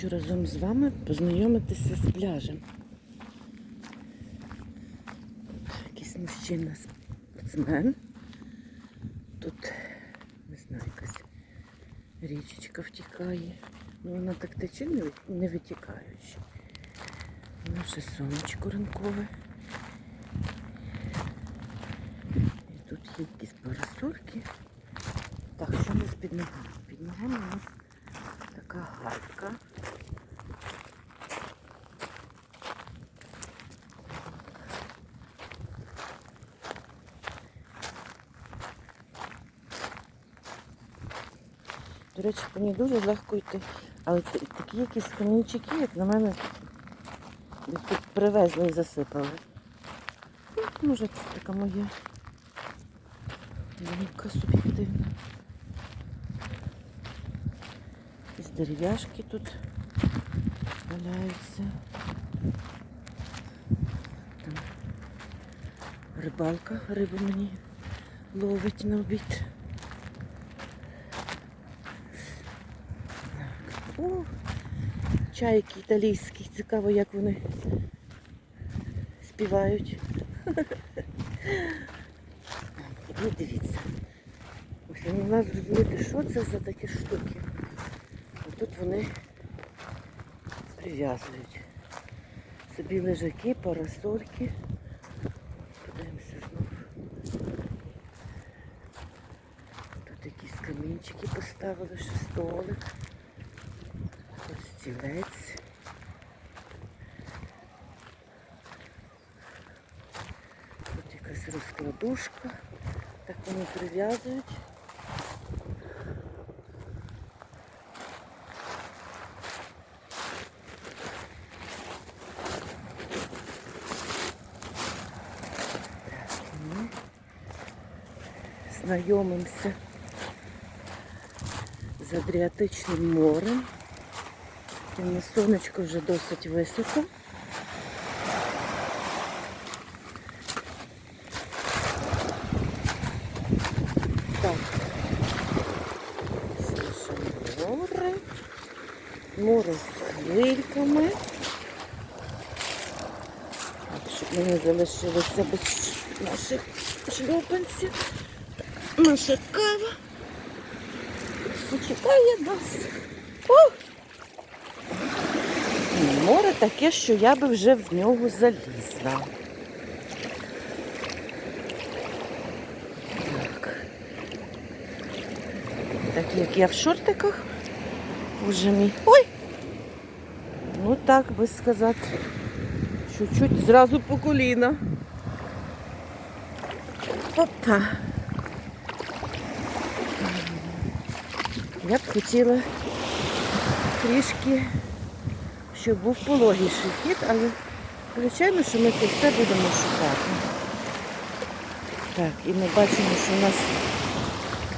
хочу разом з вами познайомитися з пляжем. Якийсь мужчина спортсмен. Тут, не знаю, якась річечка втікає. Ну, вона так тече, не, ви- не витікаючи. Наше сонечко ранкове. І тут є якісь парасольки. Так, що у нас під ногами? Під ногами у нас така галька. До речі, по ній дуже легко йти. Але такі якісь камінчики, як на мене, тут привезли і засипали. Ну, Може, це така моя думка суб'єктивна. Якісь дерев'яшки тут валяються. Рибалка, рибу мені ловить на обід. О, чайки італійські. Цікаво, як вони співають. І дивіться. Ось я не можу зрозуміти, що це за такі штуки. А тут вони прив'язують. Собі лежаки, парасольки. Подивимося знов. Тут якісь камінчики поставили, ще столик. Стілець. Тут якась розкладушка. Так вони прив'язують. Знайомимося з Адріатичним морем. І на сонечко вже досить високо. Так. Наше море. Море з хвильками. Так, щоб ми не залишилися без наших шльопанців. Наша кава. Почекає нас. О! Море таке, що я би вже в нього залізла. Так. Так як я в шортиках, вже мій. Ой! Ну так би сказати. Чуть-чуть зразу по коліна. Опа. Я б хотіла трішки, щоб був пологіший хід, але звичайно, що ми це все будемо шукати. Так, і ми бачимо, що у нас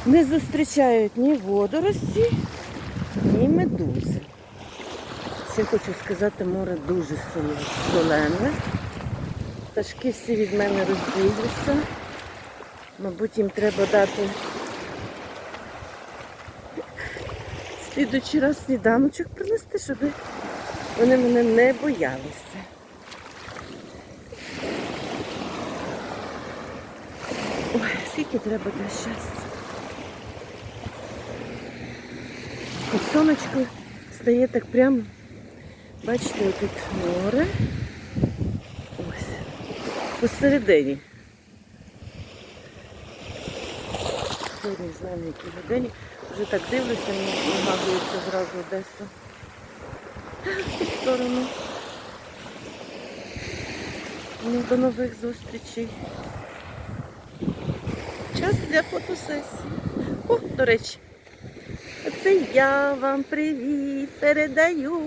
не зустрічають ні водорості, ні медузи. Ще хочу сказати, море дуже солене. Пташки всі від мене розбіглися. Мабуть, їм треба дати слідуючий раз сніданочок принести, щоб вони мене не боялися. Ой, скільки треба для щастя. І сонечко стає так прямо. Бачите, тут море. Ось. Посередині. Сьогодні не знаю, на якій годині. Вже так дивлюся, мені нагадується зразу Одеса. В сторону. Ну, до нових зустрічей. Час для фотосесії. О, до речі. Це я вам привіт передаю.